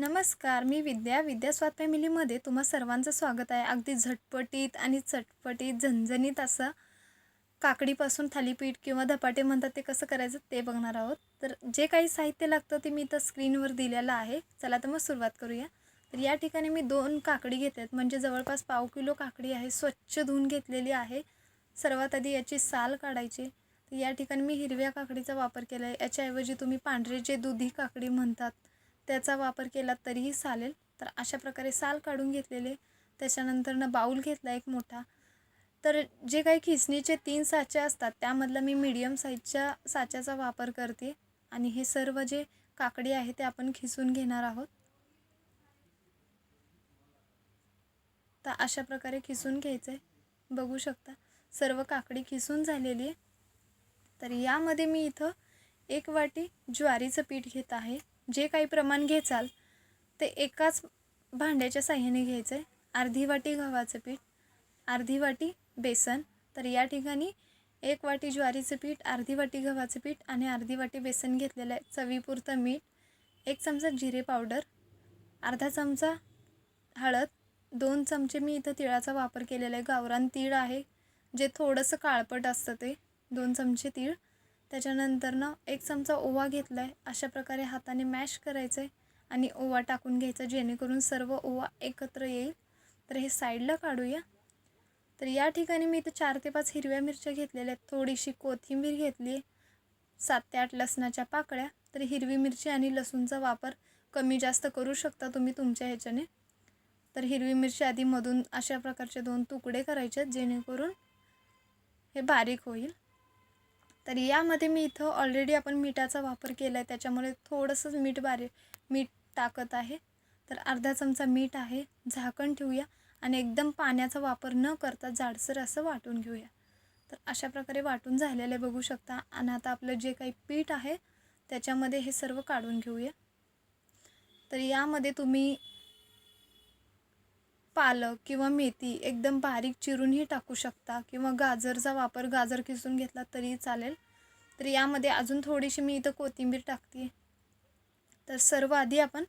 नमस्कार मी विद्या विद्या स्वाद फॅमिलीमध्ये तुम्हा सर्वांचं स्वागत आहे. अगदी झटपटीत आणि चटपटीत झणझणीत असं काकडीपासून थालीपीठ किंवा धपाटे म्हणतात ते कसं करायचं ते बघणार आहोत. तर जे काही साहित्य लागतं ते मी इथं स्क्रीनवर दिलेलं आहे. चला तर मग सुरुवात करूया. तर या ठिकाणी मी दोन काकडी घेते म्हणजे जवळपास पाव किलो काकडी आहे. स्वच्छ धुवून घेतलेली आहे. सर्वात आधी याची साल काढायची. तर या ठिकाणी मी हिरव्या काकडीचा वापर केला आहे याच्याऐवजी तुम्ही पांढरे जे दुधी काकडी म्हणतात त्याचा वापर केला तरीही चालेल. तर अशा प्रकारे साल काढून घेतलेले. त्याच्यानंतरनं बाऊल घेतला एक मोठा. तर जे काही खिसणीचे तीन साचे असतात त्यामधला मी मीडियम साईजच्या साच्याचा वापर करते. आणि हे सर्व जे काकडी आहे ते आपण खिसून घेणार आहोत. तर अशा प्रकारे खिसून घ्यायचं आहे बघू शकता सर्व काकडी खिसून झालेली आहे. तर यामध्ये मी इथं एक वाटी ज्वारीचं पीठ घेत आहे. जे काही प्रमाण घेचाल ते एकाच भांड्याच्या साह्याने घ्यायचं आहे अर्धी वाटी गव्हाचं पीठ अर्धी वाटी बेसन तर या ठिकाणी एक वाटी ज्वारीचं पीठ अर्धी वाटी गव्हाचं पीठ आणि अर्धी वाटी बेसन घेतलेलं आहे. चवीपुरतं मीठ एक चमचा जिरे पावडर अर्धा चमचा हळद दोन चमचे मी इथं तिळाचा वापर केलेला आहे. गावरान तीळ आहे जे थोडंसं काळपट असतं ते दोन चमचे तीळ. त्याच्यानंतरनं एक चमचा ओवा घेतला आहे अशा प्रकारे हाताने मॅश करायचं आहे आणि ओवा टाकून घ्यायचा जेणेकरून सर्व ओवा एकत्र येईल. तर हे साईडला काढूया. तर या ठिकाणी मी इथं चार ते पाच हिरव्या मिरच्या घेतलेल्या आहेत. थोडीशी कोथिंबीर घेतली आहे सात ते आठ लसणाच्या पाकळ्या. तर हिरवी मिरची आणि लसूणचा वापर कमी जास्त करू शकता तुम्ही तुमच्या ह्याच्याने. तर हिरवी मिरची आधी मधून अशा प्रकारचे दोन तुकडे करायचे आहेत जेणेकरून हे बारीक होईल. तर यामध्ये मी इथं ऑलरेडी आपण मिठाचा वापर केला आहे त्याच्यामुळे थोडंसंच मीठ बारे मीठ टाकत आहे. तर अर्धा चमचा मीठ आहे झाकण ठेवूया आणि एकदम पाण्याचा वापर न करता जाडसर असं वाटून घेऊया. तर अशा प्रकारे वाटून झालेले बघू शकता. आणि आता आपलं जे काही पीठ आहे त्याच्यामध्ये हे सर्व काढून घेऊया. तर यामध्ये तुम्ही पालक किंवा मेथी एकदम बारीक चिरूनही टाकू शकता किंवा गाजरचा वापर गाजर किसून घेतला तरी चालेल. तर यामध्ये अजून थोडीशी मी इथं कोथिंबीर टाकते. तर सर्व आधी आपण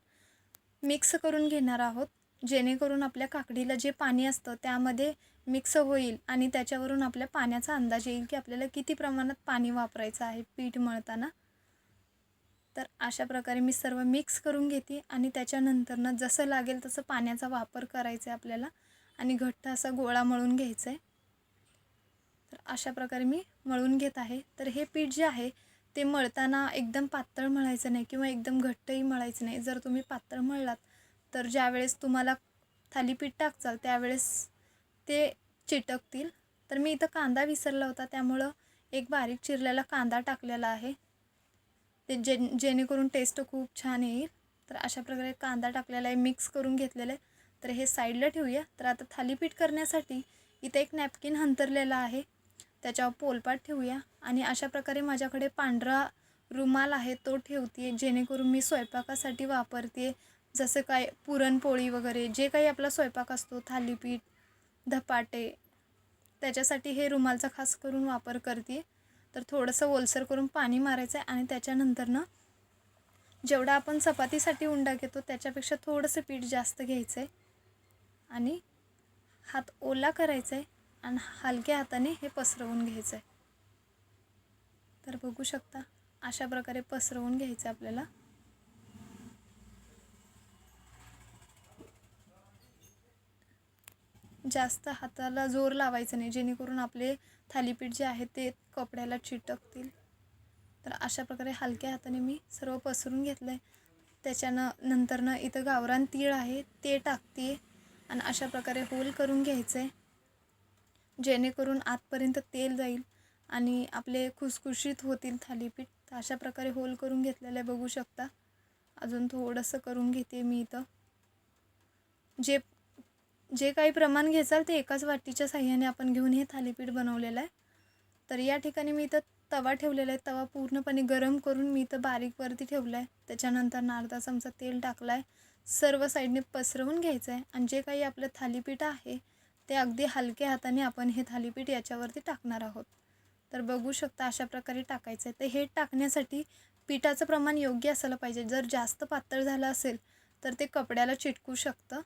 मिक्स करून घेणार आहोत. जेणेकरून आपल्या काकडीला जे पाणी असतं त्यामध्ये मिक्स होईल आणि त्याच्यावरून आपल्या पाण्याचा अंदाज येईल की आपल्याला किती प्रमाणात पाणी वापरायचं आहे पीठ मळताना. तर अशा प्रकारे मी सर्व मिक्स करून घेते आणि त्याच्यानंतरनं जसं लागेल तसं पाण्याचा वापर करायचा आहे आपल्याला आणि घट्ट असा गोळा मळून घ्यायचा आहे. तर अशा प्रकारे मी मळून घेत आहे. तर हे पीठ जे आहे ते मळताना एकदम पातळ मळायचं नाही किंवा एकदम घट्टही मळायचं नाही. जर तुम्ही पातळ मळलात तर ज्यावेळेस तुम्हाला थालीपीठ टाकचाल त्यावेळेस ते चिटकतील. तर मी इथं कांदा विसरला होता त्यामुळं एक बारीक चिरलेला कांदा टाकलेला आहे. ते जे जेणेकरून टेस्ट खूप छान येईल. तर अशा प्रकारे कांदा टाकलेला आहे मिक्स करून घेतलेलं आहे. तर हे साईडला ठेवूया. तर आता थालीपीठ करण्यासाठी इथे एक नॅपकिन हंतरलेला आहे. त्याच्यावर पोलपाट ठेवूया. आणि अशा प्रकारे माझ्याकडे पांढरा रुमाल आहे तो ठेवते जेणेकरून मी स्वयंपाकासाठी वापरते जसं काय पुरणपोळी वगैरे जे काही आपला स्वयंपाक असतो थालीपीठ धपाटे त्याच्यासाठी हे रुमालचा खास करून वापर करते तर थोडंसं ओलसर करून पाणी मारायचं आहे आणि त्याच्यानंतरनं जेवढा आपण चपातीसाठी उंडा घेतो त्याच्यापेक्षा थोडंसं पीठ जास्त घ्यायचं आहे आणि हात ओला करायचा आहे आणि हलक्या हाताने हे पसरवून घ्यायचं आहे तर बघू शकता अशा प्रकारे पसरवून घ्यायचं आहे आपल्याला. जास्त हाताला जोर लावायचं नाही जेणेकरून आपले थालीपीठ जे आहे ते कपड्याला चिटकतील. तर अशा प्रकारे हलक्या हाताने मी सर्व पसरून घेतलं आहे त्याच्यानं नंतरनं इथं गावरान तीळ आहे ते टाकते आणि अशा प्रकारे होल करून घ्यायचं आहे जेणेकरून आतपर्यंत तेल जाईल आणि आपले खुसखुशीत होतील थालीपीठ. तर अशा प्रकारे होल करून घेतलेलं आहे बघू शकता. अजून थोडंसं करून घेते मी इथं. जे जे काही प्रमाण घेचाल ते एकाच वाटीच्या साह्याने आपण घेऊन हे थालीपीठ बनवलेलं आहे. तर या ठिकाणी मी इथं तवा ठेवलेला आहे. तवा पूर्णपणे गरम करून मी इथं बारीकवरती ठेवला आहे. त्याच्यानंतर अर्धा चमचा तेल टाकला आहे. सर्व साईडने पसरवून घ्यायचं आहे. आणि जे काही आपलं थालीपीठ आहे ते अगदी हलक्या हाताने आपण हे थालीपीठ याच्यावरती टाकणार आहोत. तर बघू शकता अशा प्रकारे टाकायचं आहे. तर हे टाकण्यासाठी पिठाचं प्रमाण योग्य असायला पाहिजे. जर जास्त पातळ झालं असेल तर ते कपड्याला चिटकू शकतं.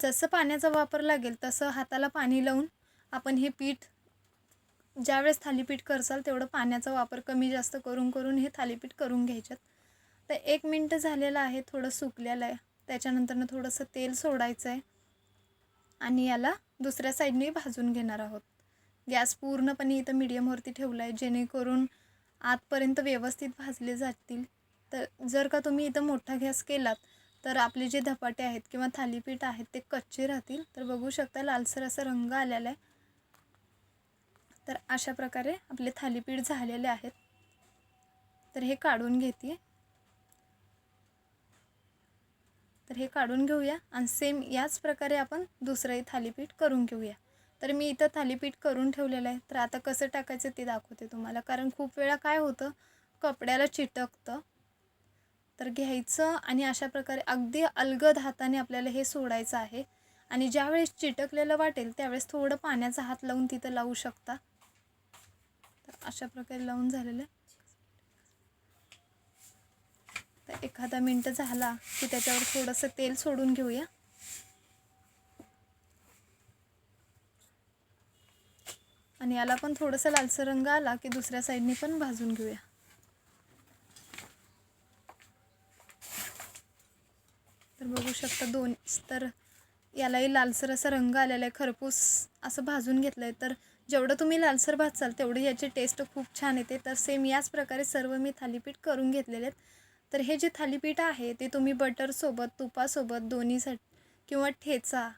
जसं पाण्याचा वापर लागेल तसं हाताला पाणी लावून आपण हे पीठ ज्यावेळेस थालीपीठ करसाल तेवढं पाण्याचा वापर कमी जास्त करून करून हे थालीपीठ करून घ्यायच्यात. तर एक मिनटं झालेलं आहे थोडं सुकलेलं आहे. त्याच्यानंतरनं थोडंसं तेल सोडायचं आहे आणि याला दुसऱ्या साईडने भाजून घेणार आहोत. गॅस पूर्णपणे इथं मीडियमवरती ठेवला आहे जेणेकरून आतपर्यंत व्यवस्थित भाजले जातील. तर जर का तुम्ही इथं मोठा गॅस केलात तर आपले जे धपाटे आहेत किंवा थालीपीठ आहेत ते कच्चे राहतील. तर बघू शकता लालसर असा रंग आलेला आहे. तर अशा प्रकारे आपले थालीपीठ झालेले आहेत. तर हे काढून घेते. तर हे काढून घेऊया आणि सेम याच प्रकारे आपण दुसरंही थालीपीठ करून घेऊया. तर मी इथं थालीपीठ करून ठेवलेलं आहे. तर आता कसं टाकायचं ते दाखवते तुम्हाला. कारण खूप वेळा काय होतं कपड्याला चिटकतं. तर घ्यायचं आणि अशा प्रकारे अगदी अलगद हाताने आपल्याला हे सोडायचं आहे. आणि ज्यावेळेस चिटकलेलं वाटेल त्यावेळेस थोडं पाण्याचा हात लावून तिथं लावू शकता. तर अशा प्रकारे लावून झालेलं. तर एखादा मिनटं झाला की त्याच्यावर थोडंसं तेल सोडून घेऊया. आणि याला पण थोडंसं लालसर रंग आला की दुसऱ्या साईडने पण भाजून घेऊया तर बघू शकता दोन तर यालाही लालसर असा रंग आलेला आहे. खरपूस असं भाजून घेतलं आहे तर जेवढं तुम्ही लालसर भाजसाल तेवढी याची टेस्ट खूप छान येते. तर सेम याच प्रकारे सर्व मी थालीपीठ करून घेतलेले आहेत. तर हे जे थालीपीठ आहे ते तुम्ही बटरसोबत तुपासोबत दोन्हीसाठी किंवा ठेचा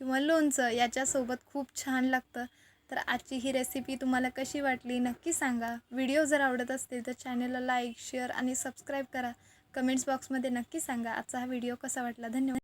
किंवा लोणचं याच्यासोबत खूप छान लागतं. तर आजची ही रेसिपी तुम्हाला कशी वाटली नक्की सांगा. व्हिडिओ जर आवडत असतील तर चॅनलला लाईक शेअर आणि सबस्क्राईब करा. कमेंट्स बॉक्समध्ये नक्की सांगा. आजचा हा व्हिडिओ कसा वाटला? धन्यवाद.